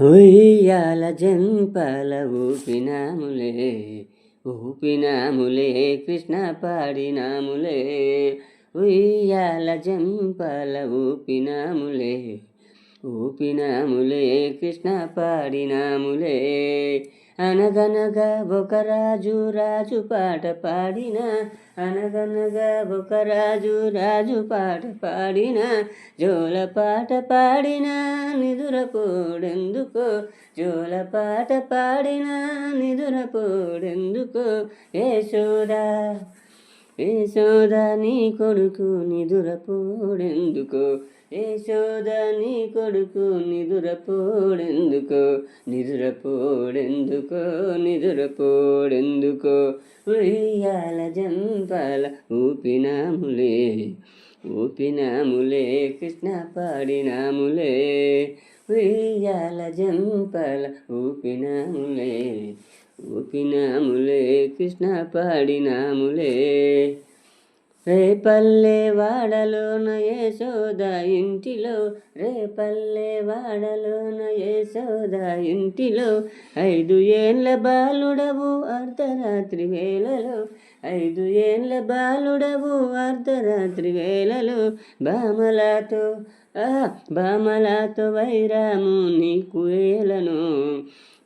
ఉయ్యాల జంపల ఊపినాములే ఊపినాములే కృష్ణ పాడినాములే. ఉయ్యాల జంపల ఊపినాములే ఊపినాములే కృష్ణ పాడినాములే. అనగనగా ఒక రాజు రాజు పాట పాడిన అనగనగా ఒక రాజు రాజు పాట పాడిన జోల పాట పాడిన నిదురపోడెందుకో జోల పాట పాడిన నిదురపోడెందుకో యశోదా నీ కొడుకు నిదురపోడెందుకు? యశోద కొడుకు నిదురపోడెందుకు? నిదురపోడెందుకో? నిదురపోడెందుకో? ఉయ్యాల జంపాల ఊపినాములే ఊపినాములే కృష్ణ పాడినాములే. ఉయ్యాల జంపాల ఊపినాములే ఊపినాములే కృష్ణ పాడినాములే రేపల్లె వాడలోన యశోద ఇంటిలో రేపల్లే వాడలోన యశోద ఇంటిలో. ఐదు ఏండ్ల బాలుడవు అర్ధరాత్రి వేళలో ఐదు ఏండ్ల బాలుడవు అర్ధరాత్రి వేళలో. బామలాతో బామలాతో వైరాము నీకు ఏలను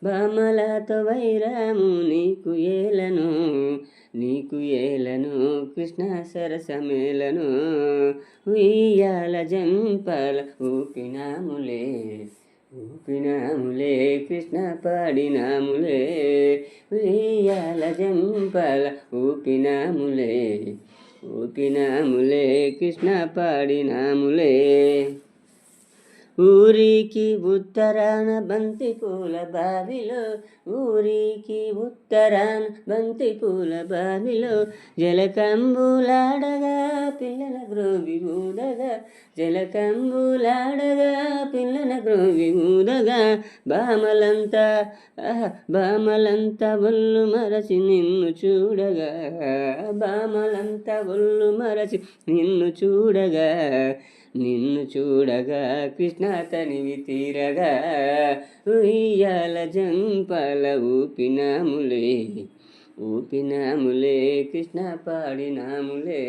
బామలతో వైరాము నీకు ఏలను నీకు ఏలను కృష్ణ సరసమేలను ఉయ్యాల జంపల ఊపినాములే ఊపినాములే కృష్ణ పాడినాములే ఉయ్యాల జంపల ఊపినాములే ఊపినాములే కృష్ణ పాడినాములే. ఊరికి ఉత్తరాన బంతి పూల బావిలో ఊరికి ఉత్తరాన బంతి పూల బావిలో జలకంబులాడగా పిల్లల గ్రోవి ఊదగా జలకంబులాడగా పిల్లల గ్రోవి ఊదగా బామలంతా బామలంతా ఒళ్ళు మరచి నిన్ను చూడగా బామలంతా ఒళ్ళు మరచి నిన్ను చూడగా నిన్ను చూడగా కృష్ణ తనివి తీరగా ఉయ్యాల జంపల ఊపినాములే ఊపినాములే కృష్ణ పాడినాములే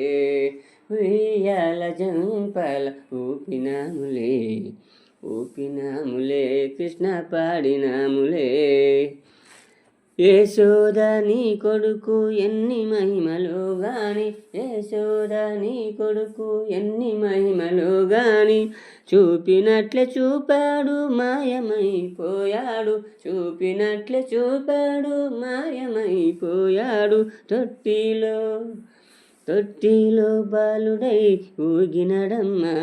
ఉయ్యాల జంపల ఊపినాములే ఊపినాములే కృష్ణ పాడినాములే. యశోద నీ కొడుకు ఎన్ని మహిమలు గాని యశోద నీ కొడుకు ఎన్ని మహిమలు గాని చూపినట్లే చూపాడు మాయమైపోయాడు చూపినట్లే చూపాడు మాయమైపోయాడు తొట్టిలో తొట్టిలో బాలుడై ఊగినడమ్మా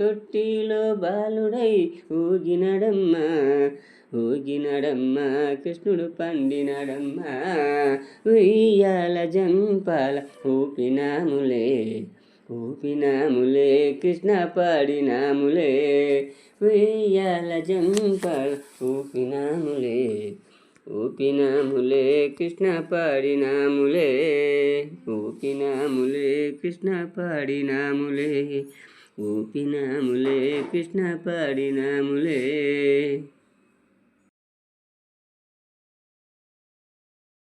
తొట్టిలో బాలుడై ఊగినడమ్మా ఊగినడమ్మ కృష్ణుడు పండినడమ్మ ఉయ్యాల జంపాల ఊపినాములే ఊపినాములే కృష్ణ పాడినాములే ఉయ్యాల జంపాల ఊపినాములే ఊపినాములే కృష్ణ పాడినాములే ఊపినాములే కృష్ణ పాడినాములే ఊపినాములే కృష్ణ పాడినాములే.